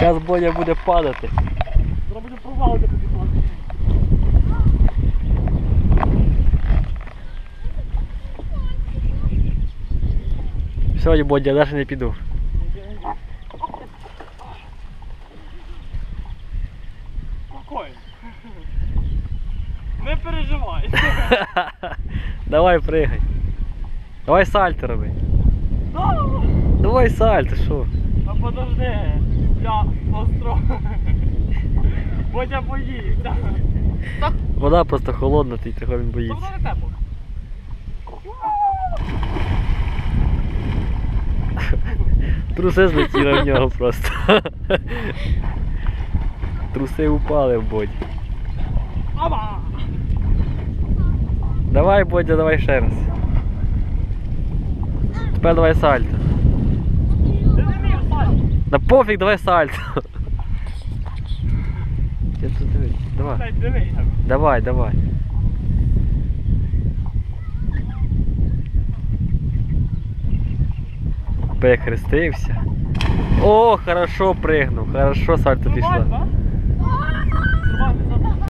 Зараз Бодя буде падати. Буде провалити підлозі. Сьогодні Бодя, я навіть не піду. Спокійно. Не переживай. Давай пригай. Давай сальто роби. Давай сальто, що? А подожди. Я остро. Бодя боїться. Вода просто холодна, ти того він боїться. вона не тепло. Труси злетіли в нього просто. Труси упали в боді. Аба! Давай, Бодя, давай ще раз. Тепер давай сальто. Ти не вмів, Сань. Да пофіг, давай сальто. Я тут дивись. Давай. Давай, давай. Перехрестився. О, хорошо пригнув, хорошо сальто пішло. Нормально,